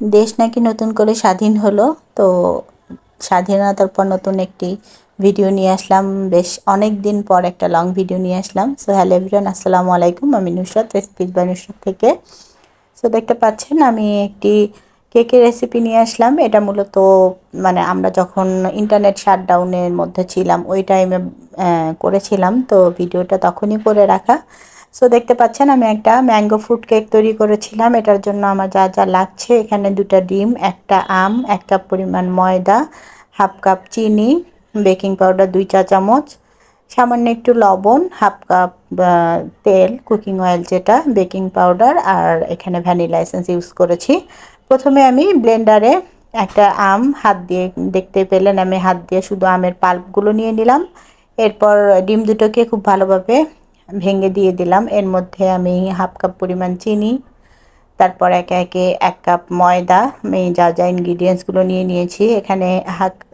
দেশ নাকি নতুন করে স্বাধীন হলো, তো স্বাধীনতার পর নতুন একটি ভিডিও নিয়ে আসলাম। বেশ অনেক দিন পর একটা লং ভিডিও নিয়ে আসলাম। সো হ্যালো এভরিওয়ান আসসালামু আলাইকুম। আমি নুসরাত রেসিপিজ বাই নুসরাত থেকে। সো দেখতে পাচ্ছেন, আমি একটি কেকের রেসিপি নিয়ে আসলাম। এটা মূলত মানে আমরা যখন ইন্টারনেট শাটডাউনের মধ্যে ছিলাম, ওই টাইমে করেছিলাম। তো ভিডিওটা তখনই করে রাখা। সো দেখতে পাচ্ছেন, আমি একটা ম্যাঙ্গো ফ্রুট কেক তৈরি করেছিলাম। এটার জন্য আমার যা যা লাগছে, এখানে দুটা ডিম, একটা আম, এক কাপ পরিমাণ ময়দা, হাফ কাপ চিনি, বেকিং পাউডার, দুই চা চামচ, সামান্য একটু লবণ, হাফ কাপ তেল কুকিং অয়েল যেটা, বেকিং পাউডার আর এখানে ভ্যানিলা এসেন্স ইউজ করেছি। প্রথমে আমি ব্লেন্ডারে একটা আম হাত দিয়ে দেখতে পেলেন, আমি হাত দিয়ে শুধু আমের পাল্পগুলো নিয়ে নিলাম। এরপর ডিম দুটোকে খুব ভালোভাবে ভেঙে দিয়ে দিলাম। এর মধ্যে আমি হাফ কাপ পরিমাণ চিনি, তারপর একে একে এক কাপ ময়দা, আমি যা যা ইনগ্রিডিয়েন্টসগুলো নিয়ে নিয়েছি। এখানে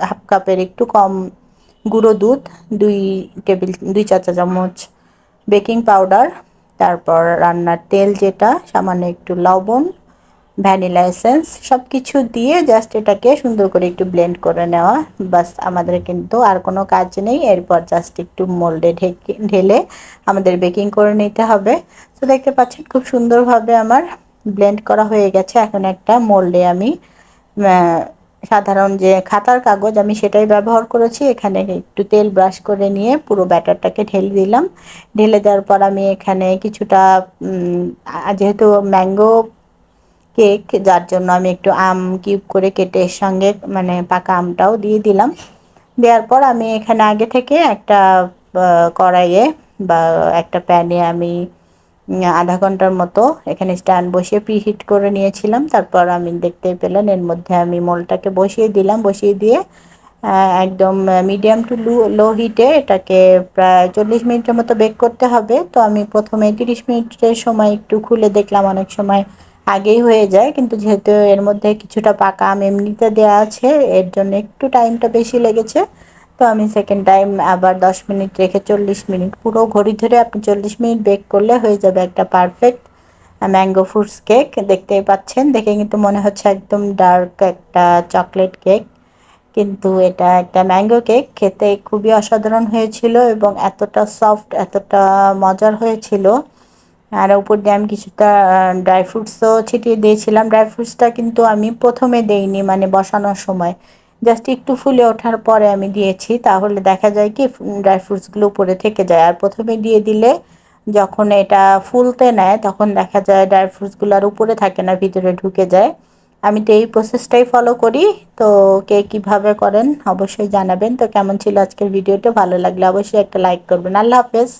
হাফ কাপের একটু কম গুঁড়ো দুধ, দুই টেবিল, দুই চা চামচ বেকিং পাউডার তারপর রান্নার তেল যেটা, সামান্য একটু লবণ ভ্যানিলা এসেন্স সব কিছু দিয়ে জাস্ট এটাকে সুন্দর করে একটু ব্লেন্ড করে নেওয়া। বাস আমাদের কিন্তু আর কোনো কাজ নেই, এরপর জাস্ট একটু মোল্ডে ঢেকে, ঢেলে আমাদের বেকিং করে নিতে হবে। তো দেখতে পাচ্ছেন খুব সুন্দরভাবে আমার ব্লেন্ড করা হয়ে গেছে। এখন একটা মোল্ডে আমি সাধারণ যে খাতার কাগজ আমি সেটাই ব্যবহার করেছি। এখানে একটু তেল ব্রাশ করে নিয়ে পুরো ব্যাটারটাকে ঢেলে দিলাম। ঢেলে দেওয়ার পর আমি এখানে কিছুটা যেহেতু ম্যাঙ্গো কেক যার জন্য আমি একটু আম কিউব করে কেটে এর সঙ্গে মানে পাকা আমটাও দিয়ে দিলাম। দেওয়ার পর আমি এখানে আগে থেকে একটা কড়াইয়ে বা একটা প্যানে আমি আধা ঘণ্টার মতো এখানে স্ট্যান্ড বসিয়ে প্রিহিট করে নিয়েছিলাম। তারপর আমি দেখতে পেলেন এর মধ্যে আমি মোলটাকে বসিয়ে দিলাম। বসিয়ে দিয়ে একদম মিডিয়াম টু লো লো হিটে এটাকে প্রায় চল্লিশ মিনিটের মতো বেক করতে হবে। তো আমি প্রথমে তিরিশ মিনিটের সময় একটু খুলে দেখলাম। অনেক সময় আগেই হয়ে যায়, কিন্তু যেহেতু এর মধ্যে কিছুটা পাকা আম এমনিতে দেওয়া আছে, এর জন্য একটু টাইমটা বেশি লেগেছে। তো আমি সেকেন্ড টাইম আবার দশ মিনিট রেখে চল্লিশ মিনিট, পুরো ঘড়ি ধরে আপনি চল্লিশ মিনিট বেক করলে হয়ে যাবে একটা পারফেক্ট ম্যাঙ্গো ফ্রুটস কেক দেখতেই পাচ্ছেন, দেখে কিন্তু মনে হচ্ছে একদম ডার্ক একটা চকলেট কেক কিন্তু এটা একটা ম্যাঙ্গো কেক খেতে খুবই অসাধারণ হয়েছিল এবং এতটা সফট এতটা মজার হয়েছিল। আর উপর দিয়ে আমি কিছুটা ড্রাই ফ্রুটসও ছিটিয়ে দিয়েছিলাম। ড্রাই ফ্রুটসটা কিন্তু আমি প্রথমে দেইনি মানে বসানোর সময়। জাস্ট একটু ফুলে ওঠার পরে আমি দিয়েছি, তাহলে দেখা যায় কি ড্রাই ফ্রুটসগুলো উপরে থেকে যায়। আর প্রথমে দিয়ে দিলে যখন এটা ফুলতে নেয়, তখন দেখা যায় ড্রাই ফ্রুটসগুলো আর উপরে থাকে না, ভিতরে ঢুকে যায়। আমি তো এই প্রসেসটাই ফলো করি। তো কে কীভাবে করেন অবশ্যই জানাবেন। তো কেমন ছিল আজকের ভিডিওটা? ভালো লাগলে অবশ্যই একটা লাইক করবেন। আল্লাহ হাফেজ।